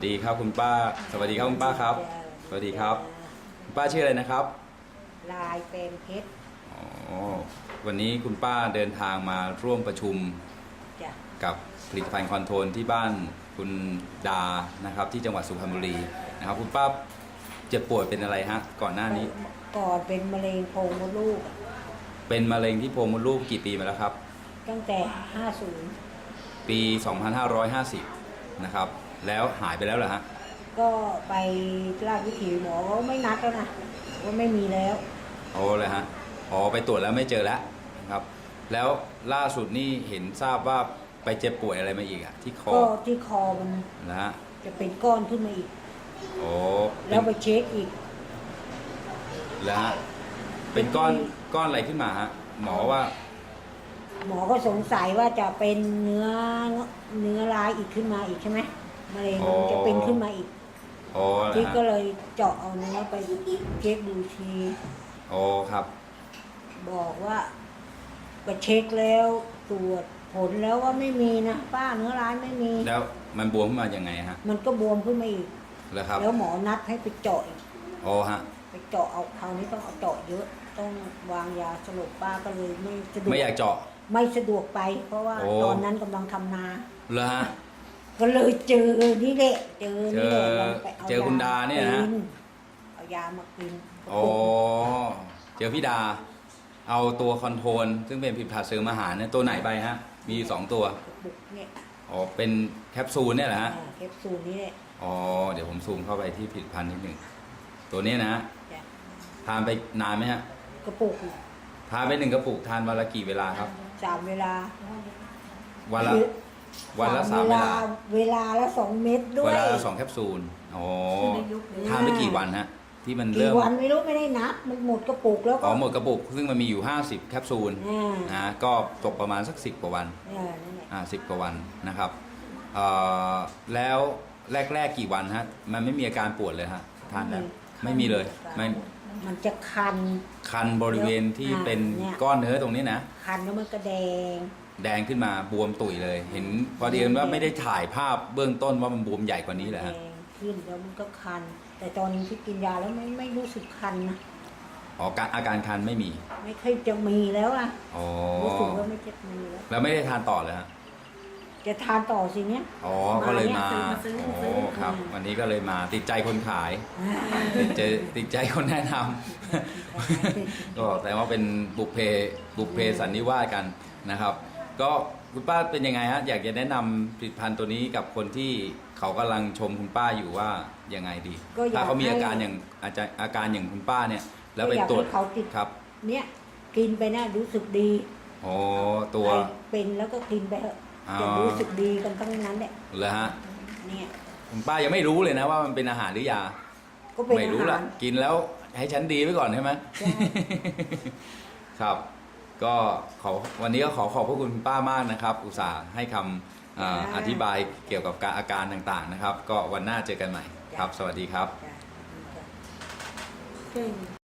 สวัสดีครับคุณป้า สวัสดีครับคุณป้าครับ สวัสดีครับคุณป้าชื่ออะไรนะครับ ลายเป็นเพชรอ๋อวันนี้คุณป้าเดินทางมาร่วมประชุมจ้ะกับผลิตภัณฑ์คอนโทรลที่บ้านคุณดานะครับ ที่จังหวัดสุพรรณบุรีนะครับ คุณป้าเจ็บป่วยเป็นอะไรฮะก่อนหน้านี้ ก่อนเป็นมะเร็งโพรงมดลูกเป็นมะเร็งที่โพรงมดลูกกี่ปีมาแล้วครับ ตั้งแต่ 50ปี 2550 นะครับ แล้วหายไปแล้วเหรอฮะก็ไปราชวิถีหมอก็ไม่นัดแล้วนะว่าไม่มีแล้วโอ้เลยฮะอ๋อไปตรวจแล้วไม่เจอแล้วนะครับ แล้วล่าสุดนี่เห็นทราบว่าไปเจ็บป่วยอะไรมาอีกอะที่คอก็ที่คอมันนะฮะจะเป็นก้อนขึ้นมาอีก โอ้แล้วไปเช็คอีก แล้วฮะเป็นก้อนก้อนอะไรขึ้นมาฮะหมอว่าหมอก็สงสัยว่าจะเป็นเนื้อเนื้อร้ายอีกขึ้นมาอีกใช่ไหม มะเร็งอ๋อมันจะเป็นขึ้นมาอีกโอ้นะที่ก็ฮะเลยเจาะเอาเนื้อไปเช็คดูที โอ้ครับ บอกว่าก็เช็คแล้วตรวจผลแล้วว่าไม่มีนะป้าเนื้อร้ายไม่มี แล้วมันบวมขึ้นมายังไงฮะมันก็บวมขึ้นมาอีก แล้วครับแล้วหมอนัดให้ไปเจาะอีกโอ้ฮะ ไปเจาะเอาคราวนี้ต้องเอาเจาะเยอะ ต้องวางยาสลบป้าก็เลยไม่สะดวกไม่อยากเจาะ ไม่สะดวกไป เพราะว่าโอ้ ตอนนั้นกำลังทำนาแล้วฮะ ก็เลยเจอนี่แหละเจอนี่แหละเจอลงไปาเจอคุณดาเนี่ยนะ กิเอายามากินโอ้เจอพี่ดา เอาตัวคอนโทรลซึ่งเป็นผลิตภัณฑ์เสริมอาหารเนี่ยตัวไหนไปฮะ มีอยู่สองตัวกระปุกเนี่ยอ๋อ เป็นแคปซูลเนี่ยแหละฮะ อ่าแคปซูลนี่แหละอ๋อ เดี๋ยวผมซูมเข้าไปที่ผลิตภัณฑ์นิดหนึ่ง ตัวเนี้ยนะจ้ะทานไปนานไหมฮะ กระปุกทานไปหนึ่งกระปุกทานวันละกี่เวลาครับ สามเวลาวันละ วันละสามเวลา เวลาละสองเม็ดด้วเวยลาละสองแคปซูลอ๋อทานไปกี่วันฮะ ที่มันกี่เริ่มวันไม่รู้ไม่ได้นับ มันหมดกระปุกแล้วก็อ๋อหมดกระปุก ซึ่งมันมีอยู่ 50 แคปซูลอ่านะก็ตกประมาณสัก 10 กว่าวันเนี่ยนั่นแหละอ่าสิกว่าวันนะครับเอ่อแล้วแรก ๆ กี่วันฮะ มันไม่มีอาการปวดเลยฮะทานแล้วไม่มีเลยไม่มันจะคัน คันบริเวณที่อ่าเป็นเนี่ย ก้อนเนื้อตรงนี้นะ คันแล้วมันก็แดง แดงขึ้นมาบวมตุ๋ยเลย เห็นพอดีว่าไม่ได้ถ่ายภาพเบื้องต้นว่ามันบวมใหญ่กว่านี้แหละแดฮะงขึ้นแล้วมันก็คัน แต่ตอนนี้ที่กินยาแล้วไม่ไม่รู้สึกคันนะอ๋อการอาการคันไม่มีไม่เคยจะมีแล้วอะอ๋อรู้สึกว่าไม่จะมีแล้ว แล้วไม่ได้ทานต่อเลยฮะจะทานต่อสิเนี้ยอ๋อก็เลยมามาซื้อมาซื้อโอ้ครับอืมวันนี้ก็เลยมาติดใจคนขายติดใจติดใจคนแนะนำก็แต่ว่าเป็นบุพเพบุพเพสันนิวาสกันนะครับ ก็คุณป้าเป็นยังไงฮะอยากจะแนะนำผลิตภัณฑ์ตัวนี้กับคนที่เขากำลังชมคุณป้าอยู่ว่ายังไงดี ก็อยากถ้าเขามีให้อาการอย่างอาจจะอาการอย่างคุณป้าเนี่ย แล้วไปก็อยากตรวจให้เขาติด ครับเนี่ยกินไปน่ารู้สึกดีโอ้ตัว ใครเป็นแล้วก็กินไปเถอะอ๋อ จะรู้สึกดีกันทั้งนั้นแหละเลยฮะเนี่ย คุณป้ายังไม่รู้เลยนะว่ามันเป็นอาหารหรือยา ก็เป็นไม่อารู้หาละร กินแล้วให้ฉันดีไว้ก่อนใช่ไหม ใช่ ครับ ก็ขอวันนี้ก็ขอขอบพระคุณคุณป้ามากนะครับ อุตส่าห์ให้คำเอ่ออธิบายเกี่ยวกับการอาการต่างๆนะครับ ก็วันหน้าเจอกันใหม่ครับ สวัสดีครับ จ้ะ